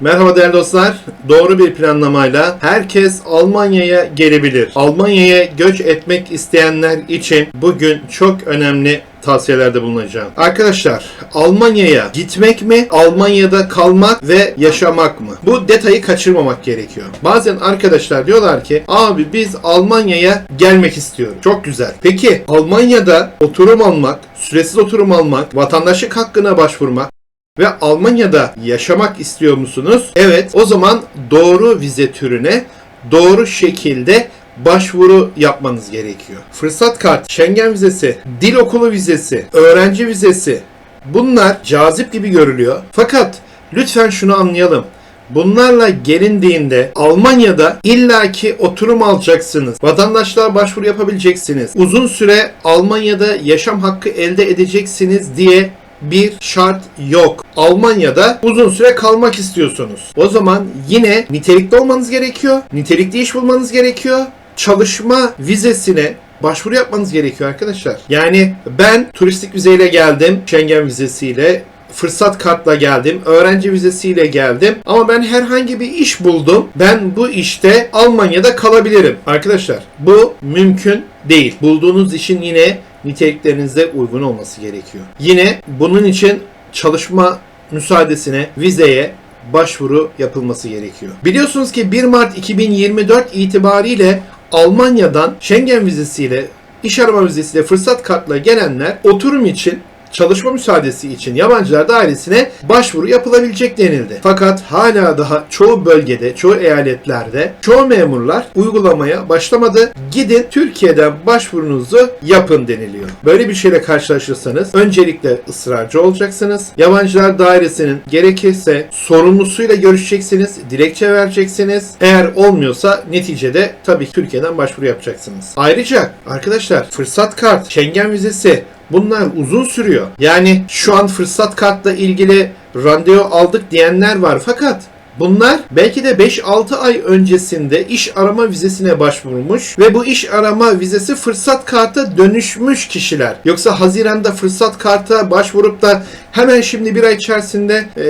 Merhaba değerli dostlar. Doğru bir planlamayla herkes Almanya'ya gelebilir. Almanya'ya göç etmek isteyenler için bugün çok önemli tavsiyelerde bulunacağım. Arkadaşlar Almanya'ya gitmek mi, Almanya'da kalmak ve yaşamak mı? Bu detayı kaçırmamak gerekiyor. Bazen arkadaşlar diyorlar ki abi biz Almanya'ya gelmek istiyoruz. Çok güzel. Peki Almanya'da oturum almak, süresiz oturum almak, vatandaşlık hakkına başvurmak ve Almanya'da yaşamak istiyor musunuz? Evet, o zaman doğru vize türüne doğru şekilde başvuru yapmanız gerekiyor. Fırsat kart, Schengen vizesi, dil okulu vizesi, öğrenci vizesi bunlar cazip gibi görülüyor. Fakat lütfen şunu anlayalım. Bunlarla gelindiğinde Almanya'da illaki oturum alacaksınız. Vatandaşlığa başvuru yapabileceksiniz. Uzun süre Almanya'da yaşam hakkı elde edeceksiniz diye bir şart yok. Almanya'da uzun süre kalmak istiyorsunuz. O zaman yine nitelikli olmanız gerekiyor. Nitelikli iş bulmanız gerekiyor. Çalışma vizesine başvuru yapmanız gerekiyor arkadaşlar. Yani ben turistik vizeyle geldim. Schengen vizesiyle fırsat kartla geldim, öğrenci vizesiyle geldim ama ben herhangi bir iş buldum. Ben bu işte Almanya'da kalabilirim. Arkadaşlar bu mümkün değil. Bulduğunuz işin yine niteliklerinize uygun olması gerekiyor. Yine bunun için çalışma müsaadesine, vizeye başvuru yapılması gerekiyor. Biliyorsunuz ki 1 Mart 2024 itibariyle Almanya'dan Schengen vizesiyle, iş arama vizesiyle fırsat kartla gelenler oturum için çalışma müsaadesi için yabancılar dairesine başvuru yapılabilecek denildi. Fakat hala daha çoğu bölgede, çoğu eyaletlerde çoğu memurlar uygulamaya başlamadı. Gidin Türkiye'den başvurunuzu yapın deniliyor. Böyle bir şeyle karşılaşırsanız öncelikle ısrarcı olacaksınız. Yabancılar dairesinin gerekirse sorumlusuyla görüşeceksiniz, dilekçe vereceksiniz. Eğer olmuyorsa neticede tabii ki Türkiye'den başvuru yapacaksınız. Ayrıca arkadaşlar fırsat kart, Schengen vizesi, Bunlar uzun sürüyor. Yani şu an fırsat kartla ilgili randevu aldık diyenler var. Fakat Bunlar belki de 5-6 ay öncesinde iş arama vizesine başvurmuş ve bu iş arama vizesi fırsat karta dönüşmüş kişiler. Yoksa Haziran'da fırsat karta başvurup da hemen şimdi bir ay içerisinde e,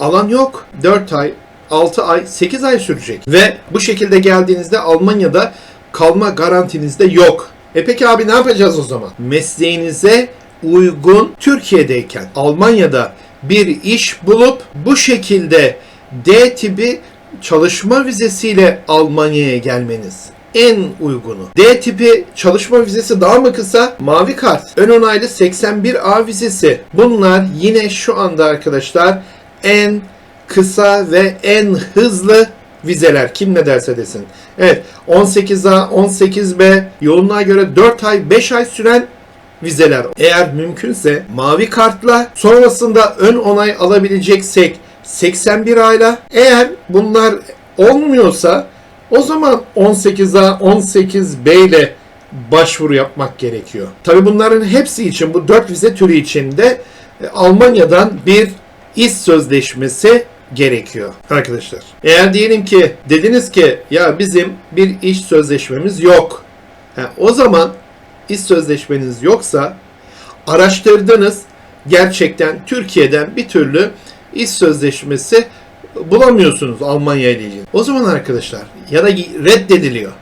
alan yok. 4 ay, 6 ay, 8 ay sürecek. Ve bu şekilde geldiğinizde Almanya'da kalma garantiniz de yok. E peki abi ne yapacağız o zaman? Mesleğinize uygun Türkiye'deyken Almanya'da bir iş bulup bu şekilde D tipi çalışma vizesiyle Almanya'ya gelmeniz en uygunu. D tipi çalışma vizesi daha mı kısa? Mavi kart, ön onaylı 81A vizesi. Bunlar yine şu anda arkadaşlar en kısa ve en hızlı vizeler kim ne derse desin. Evet 18A, 18B yoğunluğa göre 4 ay 5 ay süren vizeler. Eğer mümkünse mavi kartla sonrasında ön onay alabileceksek 81 ayla eğer bunlar olmuyorsa o zaman 18A, 18B ile başvuru yapmak gerekiyor. Tabi bunların hepsi için bu 4 vize türü içinde e, Almanya'dan bir iş sözleşmesi gerekiyor arkadaşlar. Eğer diyelim ki dediniz ki ya bizim bir iş sözleşmemiz yok. Ha, o zaman iş sözleşmeniz yoksa araştırdınız gerçekten Türkiye'den bir türlü iş sözleşmesi bulamıyorsunuz Almanya ile ilgili. O zaman arkadaşlar ya da reddediliyor.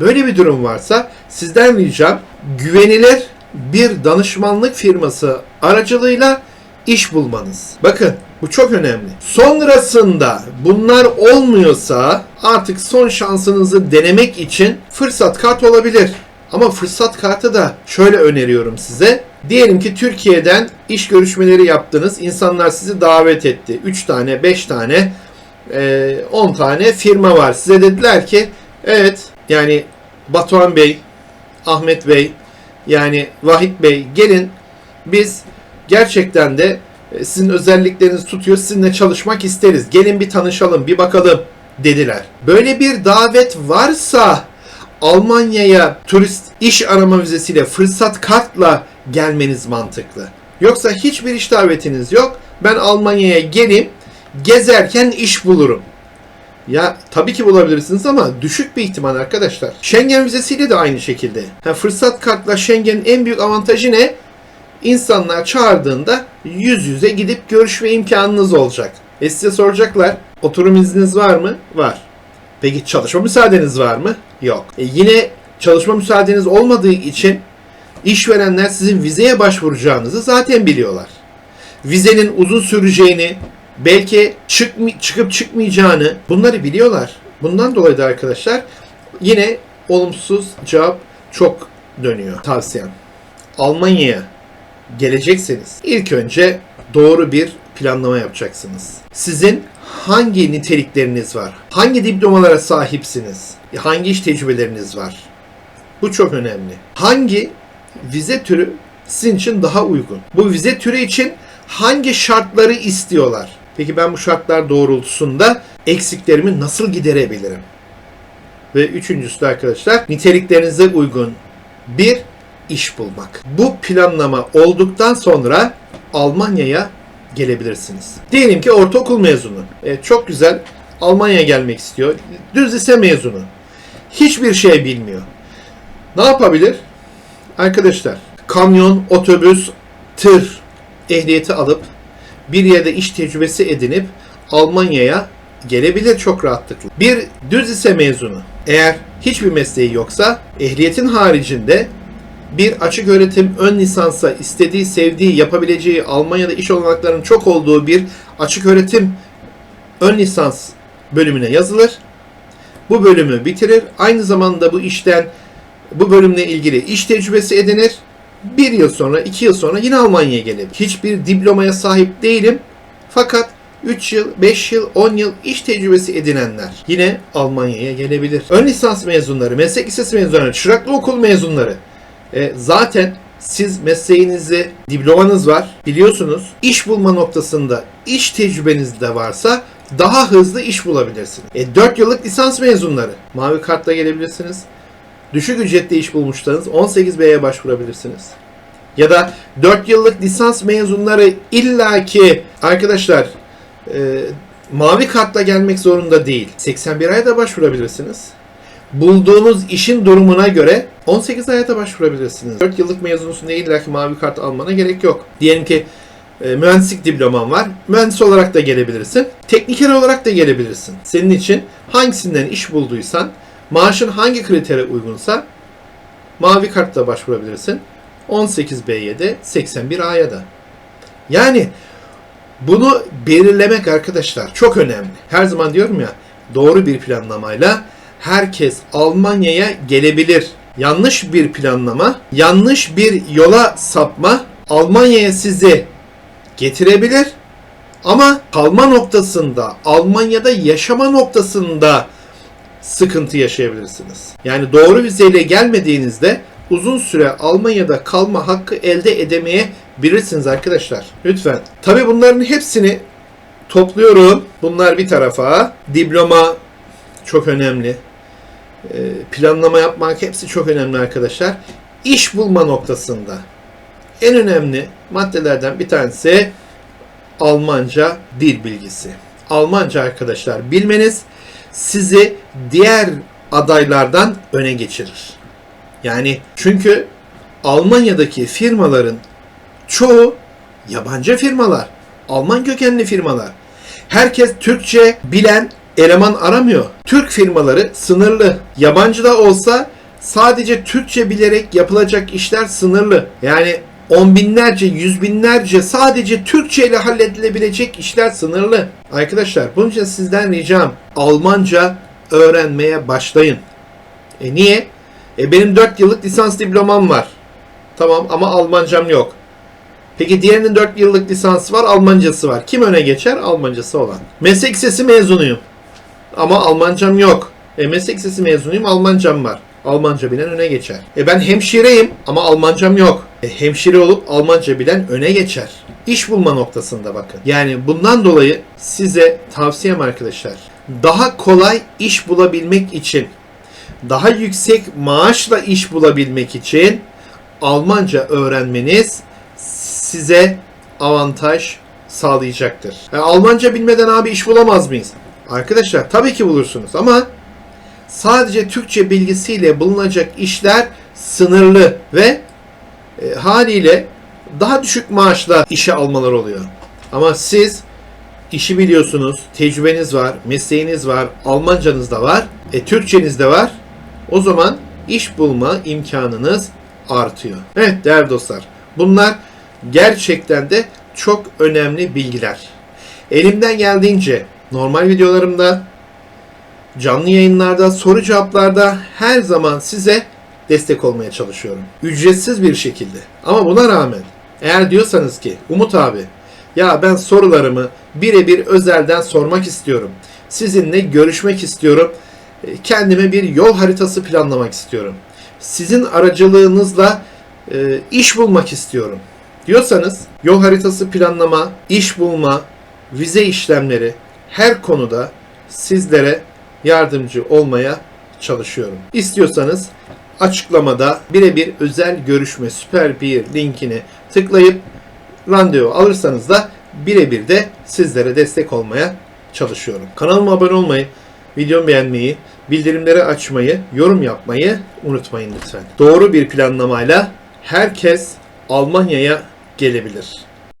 Böyle bir durum varsa sizden ricam güvenilir bir danışmanlık firması aracılığıyla iş bulmanız. Bakın bu çok önemli. Sonrasında bunlar olmuyorsa artık son şansınızı denemek için fırsat kart olabilir. Ama fırsat kartı da şöyle öneriyorum size. Diyelim ki Türkiye'den iş görüşmeleri yaptınız. İnsanlar sizi davet etti. 3 tane, 5 tane, 10 tane firma var. Size dediler ki evet yani Batuhan Bey, Ahmet Bey, yani Vahit Bey gelin biz gerçekten de e, sizin özelliklerinizi tutuyor. Sizinle çalışmak isteriz. Gelin bir tanışalım, bir bakalım dediler. Böyle bir davet varsa Almanya'ya turist iş arama vizesiyle fırsat kartla gelmeniz mantıklı. Yoksa hiçbir iş davetiniz yok. Ben Almanya'ya geleyim, gezerken iş bulurum. Ya tabii ki bulabilirsiniz ama düşük bir ihtimal arkadaşlar. Schengen vizesiyle de aynı şekilde. Ha, fırsat kartla Schengen'in en büyük avantajı ne? İnsanlar çağırdığında yüz yüze gidip görüşme imkanınız olacak. E size soracaklar. Oturum izniniz var mı? Var. Peki çalışma müsaadeniz var mı? Yok. E yine çalışma müsaadeniz olmadığı için işverenler sizin vizeye başvuracağınızı zaten biliyorlar. Vizenin uzun süreceğini, belki çıkmi- çıkıp çıkmayacağını bunları biliyorlar. Bundan dolayı da arkadaşlar yine olumsuz cevap çok dönüyor tavsiyem. Almanya'ya gelecekseniz ilk önce doğru bir planlama yapacaksınız. Sizin hangi nitelikleriniz var? Hangi diplomalara sahipsiniz? Hangi iş tecrübeleriniz var? Bu çok önemli. Hangi vize türü sizin için daha uygun? Bu vize türü için hangi şartları istiyorlar? Peki ben bu şartlar doğrultusunda eksiklerimi nasıl giderebilirim? Ve üçüncüsü de arkadaşlar niteliklerinize uygun bir iş bulmak. Bu planlama olduktan sonra Almanya'ya gelebilirsiniz. Diyelim ki ortaokul mezunu. E, çok güzel. Almanya'ya gelmek istiyor. Düz lise mezunu. Hiçbir şey bilmiyor. Ne yapabilir? Arkadaşlar kamyon, otobüs, tır ehliyeti alıp bir yerde iş tecrübesi edinip Almanya'ya gelebilir çok rahatlıkla. Bir düz lise mezunu eğer hiçbir mesleği yoksa ehliyetin haricinde bir açık öğretim ön lisansa istediği, sevdiği, yapabileceği Almanya'da iş olanaklarının çok olduğu bir açık öğretim ön lisans bölümüne yazılır. Bu bölümü bitirir. Aynı zamanda bu işten bu bölümle ilgili iş tecrübesi edinir. Bir yıl sonra, iki yıl sonra yine Almanya'ya gelebilir. Hiçbir diplomaya sahip değilim. Fakat 3 yıl, 5 yıl, 10 yıl iş tecrübesi edinenler yine Almanya'ya gelebilir. Ön lisans mezunları, meslek lisesi mezunları, çıraklı okul mezunları e, zaten siz mesleğinizi, diplomanız var biliyorsunuz. İş bulma noktasında iş tecrübeniz de varsa daha hızlı iş bulabilirsiniz. E, 4 yıllık lisans mezunları mavi kartla gelebilirsiniz. Düşük ücretli iş bulmuşsanız 18B'ye başvurabilirsiniz. Ya da 4 yıllık lisans mezunları illaki arkadaşlar e, mavi kartla gelmek zorunda değil. 81 aya da başvurabilirsiniz. Bulduğunuz işin durumuna göre 18 aya da başvurabilirsiniz. 4 yıllık mezunusun diye illaki mavi kart almana gerek yok. Diyelim ki e, mühendislik diploman var. Mühendis olarak da gelebilirsin. Tekniker olarak da gelebilirsin. Senin için hangisinden iş bulduysan, maaşın hangi kritere uygunsa mavi kartla başvurabilirsin. 18B'ye de 81A'ya da. Yani bunu belirlemek arkadaşlar çok önemli. Her zaman diyorum ya doğru bir planlamayla herkes Almanya'ya gelebilir. Yanlış bir planlama, yanlış bir yola sapma Almanya'ya sizi getirebilir. Ama kalma noktasında, Almanya'da yaşama noktasında sıkıntı yaşayabilirsiniz. Yani doğru vizeyle gelmediğinizde uzun süre Almanya'da kalma hakkı elde edemeyebilirsiniz arkadaşlar. Lütfen. Tabi bunların hepsini topluyorum. Bunlar bir tarafa. Diploma çok önemli. Ee, planlama yapmak hepsi çok önemli arkadaşlar. İş bulma noktasında en önemli maddelerden bir tanesi Almanca dil bilgisi. Almanca arkadaşlar bilmeniz sizi diğer adaylardan öne geçirir. Yani çünkü Almanya'daki firmaların çoğu yabancı firmalar. Alman kökenli firmalar. Herkes Türkçe bilen eleman aramıyor. Türk firmaları sınırlı. Yabancı da olsa sadece Türkçe bilerek yapılacak işler sınırlı. Yani on binlerce, yüz binlerce sadece Türkçe ile halledilebilecek işler sınırlı. Arkadaşlar bunun için sizden ricam Almanca öğrenmeye başlayın. E niye? E benim 4 yıllık lisans diplomam var. Tamam ama Almancam yok. Peki diğerinin 4 yıllık lisansı var, Almancası var. Kim öne geçer? Almancası olan. Meslek lisesi mezunuyum. Ama Almancam yok. E meslek lisesi mezunuyum, Almancam var. Almanca bilen öne geçer. E ben hemşireyim ama Almancam yok. E hemşire olup Almanca bilen öne geçer. İş bulma noktasında bakın. Yani bundan dolayı size tavsiyem arkadaşlar. Daha kolay iş bulabilmek için, daha yüksek maaşla iş bulabilmek için Almanca öğrenmeniz size avantaj sağlayacaktır. Yani Almanca bilmeden abi iş bulamaz mıyız? Arkadaşlar tabii ki bulursunuz ama sadece Türkçe bilgisiyle bulunacak işler sınırlı ve e, haliyle daha düşük maaşla işe almalar oluyor. Ama siz işi biliyorsunuz, tecrübeniz var, mesleğiniz var, Almancanız da var, e, Türkçeniz de var. O zaman iş bulma imkanınız artıyor. Evet değerli dostlar, bunlar gerçekten de çok önemli bilgiler. Elimden geldiğince normal videolarımda, canlı yayınlarda, soru cevaplarda her zaman size destek olmaya çalışıyorum. Ücretsiz bir şekilde. Ama buna rağmen eğer diyorsanız ki Umut abi ya ben sorularımı birebir özelden sormak istiyorum. Sizinle görüşmek istiyorum. E, Kendime bir yol haritası planlamak istiyorum. Sizin aracılığınızla e, iş bulmak istiyorum diyorsanız yol haritası planlama, iş bulma, vize işlemleri her konuda sizlere yardımcı olmaya çalışıyorum. İstiyorsanız açıklamada birebir özel görüşme süper bir linkini tıklayıp randevu alırsanız da birebir de sizlere destek olmaya çalışıyorum. Kanalıma abone olmayı, videomu beğenmeyi, bildirimleri açmayı, yorum yapmayı unutmayın lütfen. Doğru bir planlamayla herkes Almanya'ya gelebilir.